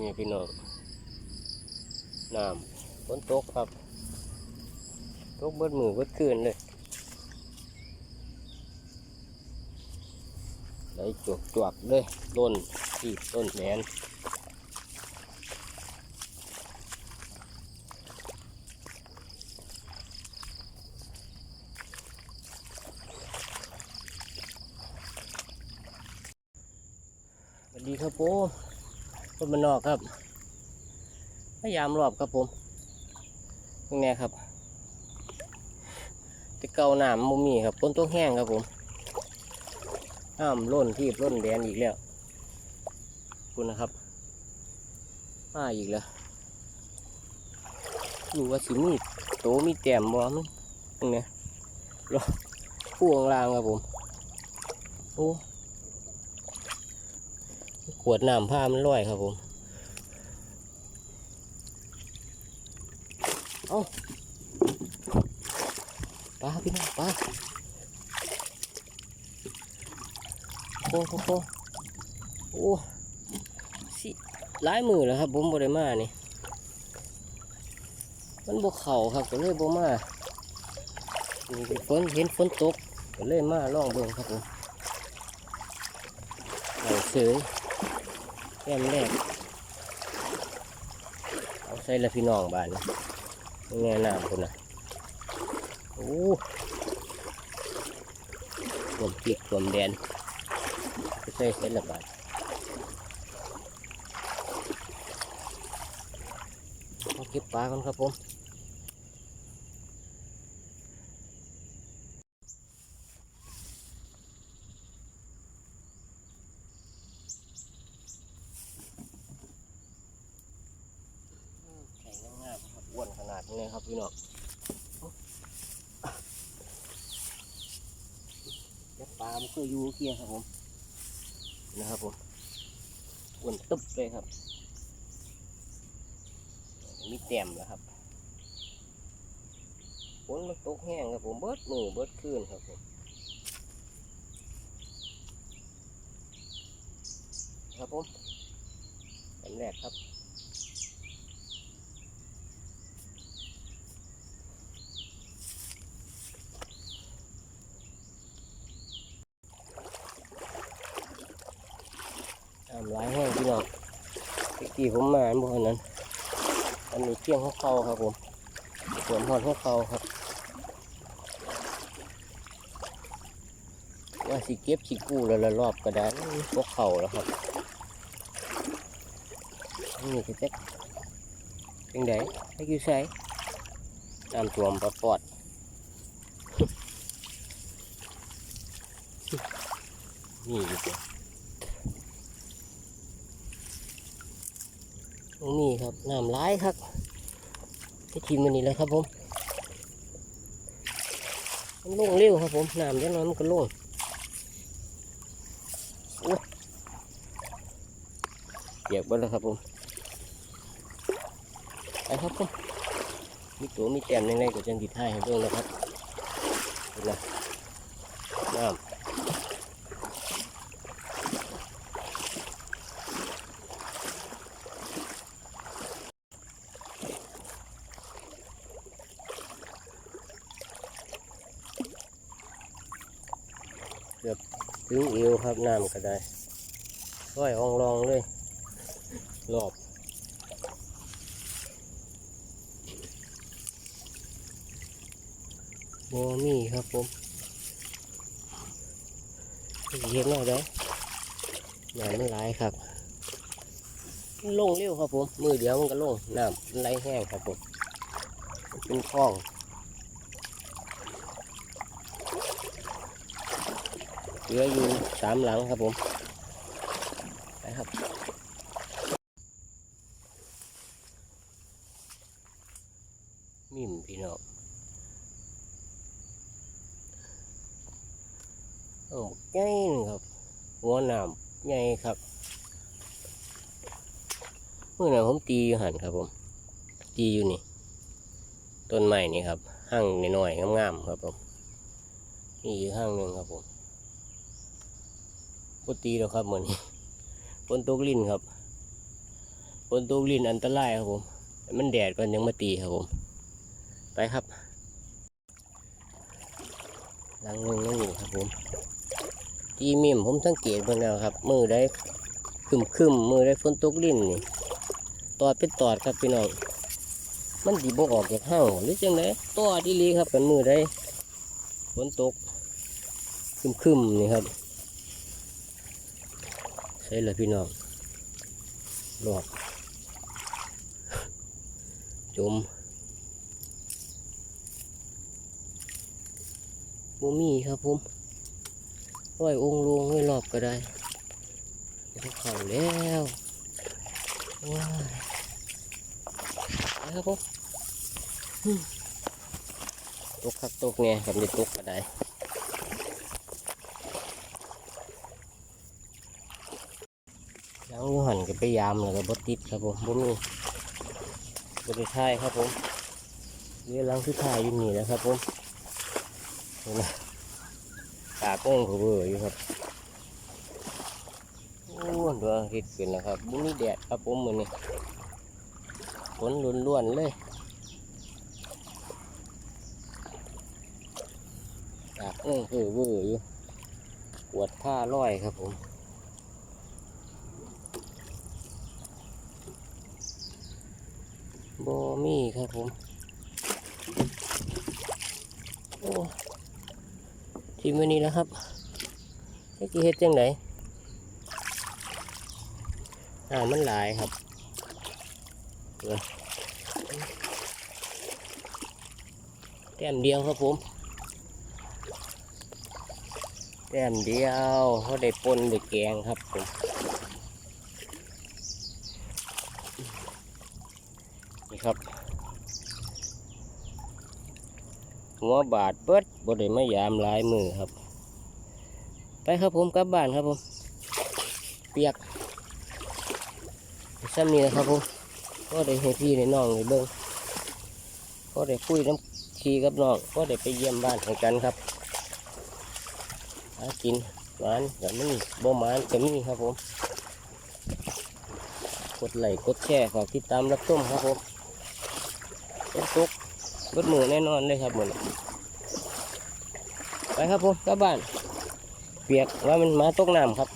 นี่พี่น้องน้ำฝนตกครับ ตกเบิดมือเบิดคืนเลยไหลจวกจวกเลยต้นที่ต้นแหนสวัสดีครับผม คนมันนอกครับพยายามรอบครับผมยังไงครับแต่เก่าน้ำมุมีครับต้นตัวแห้งครับผมน้ำล้นที่ล้นแดนอีกแล้วคุณนะครับมาอีกแล้วอยู่ว่าสิมีโตมีแต้มบ่มันตรงนี้รอผู้ข้างลางครับผมโอ้ ขวดน้ำผ้ามันลอยครับผมเอาปลาพี่น้องปลาโอ้โหโอ้โอ้สิหลายมือแล้วครับผมบริมานี่มันบกเข่าครับก็เลยบมานี่เป็นฝนเห็นฝนตกก็เลยมาล่องเบิ่งครับผมเอาเสย แก้มแรกเอาใส่ละพี่น้องบ้านนี่ยังไงน้ำคนน่ะโอ้ขวมพริกขวมแดนใส่ใส่ละบาทเอาเก็บปลากันครับผม ไข่งามๆครับอ้วนขนาดนี้เลยครับ พี่น้องเดี๋ยวปลามันก็อยู่เกียครับผมนะครับผมอ้วนตึ๊บเลยครับ มีแต้มแล้วครับฝนมันตกแห้งครับผมเบิดมือเบิดคืนครับผมครับผมอันแรกครับ ทำร้ายแห้งพี่น้องเมื่อกี้ผมมาบนนั้นอันนี้เที่ยงหัวเขาครับผมสวนหอดหัวเขาครับว่าสิเก็บสิกู้แล้วละรอบก็ได้พวกเขาแล้วครับนี่คือเจ๊กเป็นไงให้กี่ใช้น้ำท่วมปลาปอดนี่อยู่ตัวตรง นี้ครับน้ำร้ายครับที่ทีมมันนี่เลยครับผมมันลงเร็วครับผมน้ำจังน้อยมันก็ลงโอ้ยเหยียบไปแล้วครับผมไปครับผมมีตัวมีแต้มยังไงก็จังติดให้ให้เบิ่งนะครับเห็นไหมน้ำ ถึงเอวครับน้ำก็ได้ค่อยอองลองเลยรอบโมมี่ครับผมเห็นหน่อยได้น้ำมันไหลายครับลงเร็วครับผม มือเดียวมันก็ลงน้ำไหลแห้งครับผมเป็นคลอง เหลืออยู่สามหลังครับผมไปครับมิมพี่น้องโอ้ใหญ่หนึ่งครับ หัวหนามใหญ่ครับเมื่อไหร่ผมตีอยู่หันครับผม ตีอยู่นี่ ต้นไม้นี่ครับห้างน้อยๆงามๆครับผมนี่อีกห้างหนึ่งครับผม ปตีแล้วครับเหมือนฝนตกลิ้นครับฝนตกลินอันตรายครับผม มันแดดก่อนยังมาตีครับผม ไปครับหลังหนึงนั่นอยู่ครับผมจีมิมผมสังเกตเบิ่งแล้วครับ มือได้คึมคึมมือได้ฝนตกลินนี่ตอดเป็นตอดครับพี่น้องมันดีบออกจากห้างหรือจังไดตอดดีลีครับกันมือได้ฝนตกคึมคึมนี่ครับ ใช่เลยพี่น้องหลอกจมบ่มีครับผมร้อยองค์ลวงไว้รอบก็ได้เขาเข่าแล้วว้ายไปครับผมตกคักตกเนี่ยกับได้ตกก็ได้ ยังอยู่หันก็ไปยามแล้วก็บดติดครับผมบ่มีบริทายครับผมเรือลังคือถ่ายอยู่นี่แล้วครับผมเห็นไหมตาโป้งเขาเบื่ออยู่ครับโอ้ดวงอาทิตย์ขึ้นแล้วครับบุมีแดดครับผมมือนี้ฝนล้วนๆเลยตากโป้งเขาเบื่ออยู่ปวดผ้าร้อยครับผม บอมี่ครับผม โอ้ทีมวันนี้แล้วครับเมื่อกี้เฮ็ดจังไหนอ่ามันหลายครับแต้มเดียวครับผมแต้มเดียวเขาได้ปนได้แกงครับผม นี่ครับ หัวบาดเบิดบ่ไมายามลายมือครับ ไปครับผมกลับบ้านครับผม เปียกซ้ำนี่นะครับผมก็ได้ให้พี่ให้น้องได้เบิ่งก็ได้คุยน้ำขี่กับน้องก็ได้ไปเยี่ยมบ้านให้กันครับหากินหวานกับมีบ่หมานกับมีครับผม กดไลค์กดแชร์ฝากติดตามรับชมครับผม ฝนตกเบิดมือแน่นอนเลยครับหมดไปครับผมกลับบ้าน เปียกว่ามันมาตกน้ำครับ